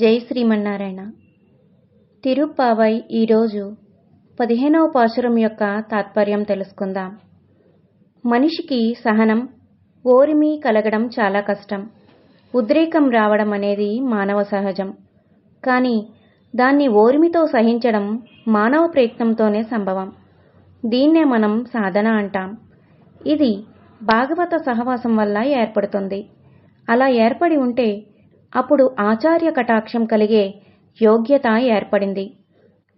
జై శ్రీమన్నారాయణ. తిరుప్పావై ఈరోజు పదిహేనవ పాశురం యొక్క తాత్పర్యం తెలుసుకుందాం. మనిషికి సహనం ఓరిమి కలగడం చాలా కష్టం. ఉద్రేకం రావడం అనేది మానవ సహజం. కానీ దాన్ని ఓరిమితో సహించడం మానవ ప్రయత్నంతోనే సంభవం. దీన్నే మనం సాధన అంటాం. ఇది భాగవత సహవాసం వల్ల ఏర్పడుతుంది. అలా ఏర్పడి ఉంటే అప్పుడు ఆచార్య కటాక్షం కలిగే యోగ్యత ఏర్పడింది.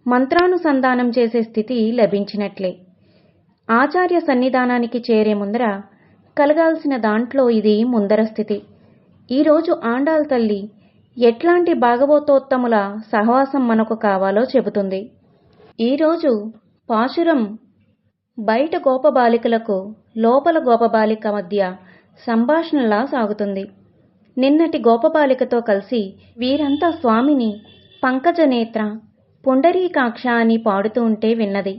మంత్రానుసంధానం చేసే స్థితి లభించినట్లే. ఆచార్య సన్నిధానానికి చేరే ముందర కలగాల్సిన దాంట్లో ఇది ముందర స్థితి. ఈరోజు ఆండాల్ తల్లి ఎట్లాంటి భాగవతోత్తముల సహవాసం మనకు కావాలో చెబుతుంది. ఈరోజు పాశురం బయట గోపబాలికలకు లోపల గోపబాలిక మధ్య సంభాషణలా సాగుతుంది. నిన్నటి గోపబాలికతో కలిసి వీరంతా స్వామిని పంకజనేత్ర పుండరీకాక్ష అని పాడుతూ ఉంటే విన్నది.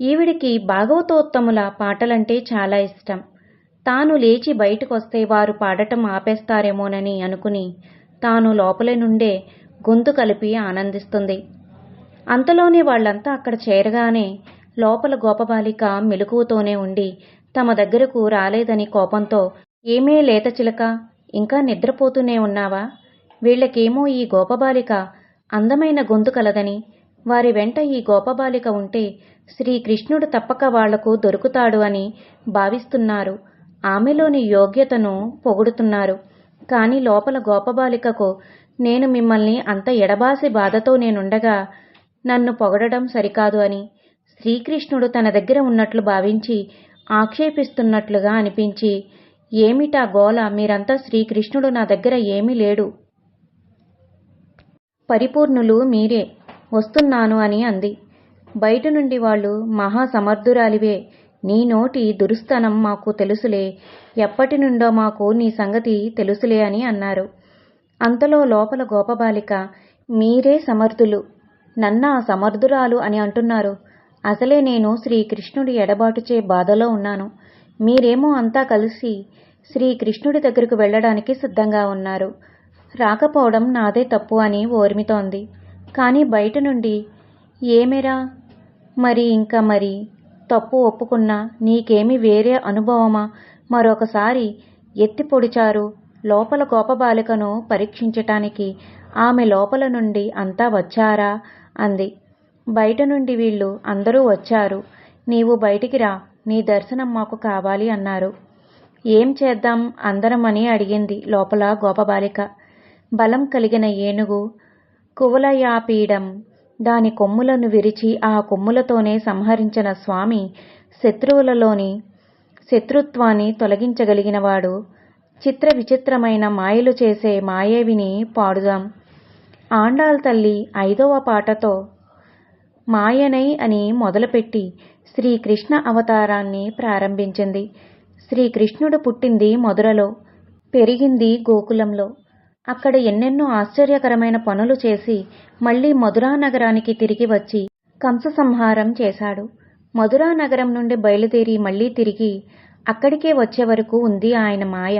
ఈవిడికి భాగవతోత్తముల పాటలంటే చాలా ఇష్టం. తాను లేచి బయటకొస్తే వారు పాడటం ఆపేస్తారేమోనని అనుకుని తాను లోపల నుండే గొంతు కలిపి ఆనందిస్తుంది. అంతలోనే వాళ్ళంతా అక్కడ చేరగానే లోపల గోపబాలిక మెలకువతోనే ఉండి తమ దగ్గరకు రాలేదని కోపంతో ఏమే లేత చిలక ఇంకా నిద్రపోతూనే ఉన్నావా? వీళ్ళకేమో ఈ గోపబాలిక అందమైన గొంతు కలదని వారి వెంట ఈ గోపబాలిక ఉంటే శ్రీకృష్ణుడు తప్పక వాళ్ళకు దొరుకుతాడు అని భావిస్తున్నారు. ఆమెలోని యోగ్యతను పొగుడుతున్నారు. కాని లోపల గోపబాలికకు నేను మిమ్మల్ని అంత ఎడబాసి బాధతో నేనుండగా నన్ను పొగడడం సరికాదు అని శ్రీకృష్ణుడు తన దగ్గర ఉన్నట్లు భావించి ఆక్షేపిస్తున్నట్లుగా అనిపించి ఏమిటా గోల మీరంతా శ్రీకృష్ణుడు నా దగ్గర ఏమీ లేడు. పరిపూర్ణులు మీరే. వస్తున్నాను అని అంది. బయట నుండి వాళ్ళు మహా సమర్థురాలివే. నీ నోటి దురుస్తనం మాకు తెలుసులే. ఎప్పటి నుండో మాకు నీ సంగతి తెలుసులే అని అన్నారు. అంతలో లోపల గోపబాలిక మీరే సమర్థులు. నన్నా సమర్థురాలు అని అంటున్నారు. అసలే నేను శ్రీకృష్ణుడి ఎడబాటుచే బాధలో ఉన్నాను. మీరేమో అంతా కలిసి శ్రీకృష్ణుడి దగ్గరకు వెళ్ళడానికి సిద్ధంగా ఉన్నారు. రాకపోవడం నాదే తప్పు అని ఓర్మితోంది. కానీ బయట నుండి ఏమెరా? మరి ఇంకా మరి తప్పు ఒప్పుకున్నా నీకేమి వేరే అనుభవమా? మరొకసారి ఎత్తి పొడిచారు లోపల గోపబాలికను పరీక్షించటానికి. ఆమె లోపల నుండి అంతా వచ్చారా? అంది. బయట నుండి వీళ్ళు అందరూ వచ్చారు. నీవు బయటికి రా. నీ దర్శనం మాకు కావాలి అన్నారు. ఏం చేద్దాం? అందరమని అడిగింది లోపల గోపబాలిక. బలం కలిగిన ఏనుగు కువలయాపీడం దాని కొమ్ములను విరిచి ఆ కొమ్ములతోనే సంహరించిన స్వామి శత్రువులలోని శత్రుత్వాన్ని తొలగించగలిగినవాడు. చిత్ర విచిత్రమైన మాయలు చేసే మాయేవిని పాడుదాం. ఆండాల్ తల్లి ఐదవ పాటతో మాయనై అని మొదలుపెట్టి శ్రీకృష్ణ అవతారాన్ని ప్రారంభించింది. శ్రీకృష్ణుడు పుట్టింది మధురలో పెరిగింది గోకులంలో. అక్కడ ఎన్నెన్నో ఆశ్చర్యకరమైన పనులు చేసి మళ్ళీ మధురా నగరానికి తిరిగి వచ్చి కంస సంహారం చేశాడు. మధురా నగరం నుండి బయలుదేరి మళ్ళీ తిరిగి అక్కడికే వచ్చే వరకు ఉంది ఆయన మాయ.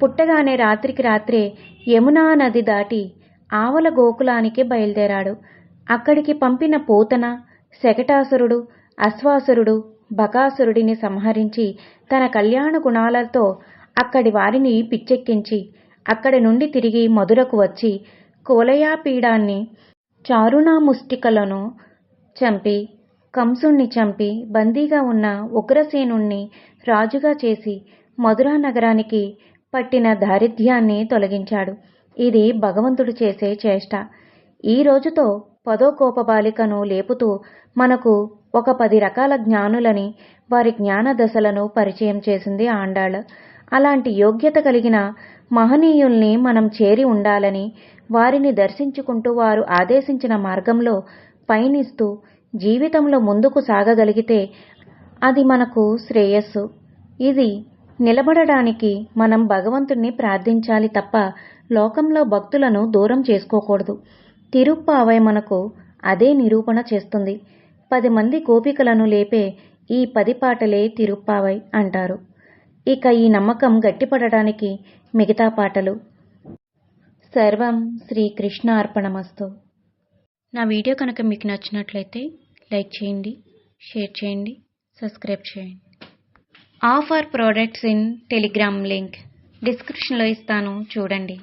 పుట్టగానే రాత్రికి రాత్రే యమునా నది దాటి ఆవల గోకులానికి బయలుదేరాడు. అక్కడికి పంపిన పోతన శకటాసురుడు అశ్వాసురుడు బకాసురుడిని సంహరించి తన కళ్యాణ గుణాలతో అక్కడి వారిని పిచ్చెక్కించి అక్కడి నుండి తిరిగి మధురకు వచ్చి కోలయాపీడాన్ని చారుణాముష్టికలను చంపి కంసుణ్ణి చంపి బందీగా ఉన్న ఉగ్రసేనుణ్ణి రాజుగా చేసి మధురా నగరానికి పట్టిన దారిద్ర్యాన్ని తొలగించాడు. ఇది భగవంతుడు చేసే చేష్ట. ఈ రోజుతో పదో కోపబాలికను లేపుతూ మనకు ఒక పది రకాల జ్ఞానులని వారి జ్ఞాన దశలను పరిచయం చేసింది ఆండాళ్. అలాంటి యోగ్యత కలిగిన మహనీయుల్ని మనం చేరి ఉండాలని వారిని దర్శించుకుంటూ వారు ఆదేశించిన మార్గంలో పయనిస్తూ జీవితంలో ముందుకు సాగగలిగితే అది మనకు శ్రేయస్సు. ఇది నిలబడడానికి మనం భగవంతుణ్ణి ప్రార్థించాలి తప్ప లోకంలో భక్తులను దూరం చేసుకోకూడదు. తిరుప్పావై మనకు అదే నిరూపణ చేస్తుంది. పది మంది గోపికలను లేపే ఈ పది పాటలే తిరుప్పావై అంటారు. ఇక ఈ నమ్మకం గట్టిపడడానికి మిగతా పాటలు. సర్వం శ్రీకృష్ణార్పణమస్తు నా వీడియో కనుక మీకు నచ్చినట్లయితే లైక్ చేయండి షేర్ చేయండి సబ్స్క్రైబ్ చేయండి. Offer products in telegram link డిస్క్రిప్షన్లో ఇస్తాను చూడండి.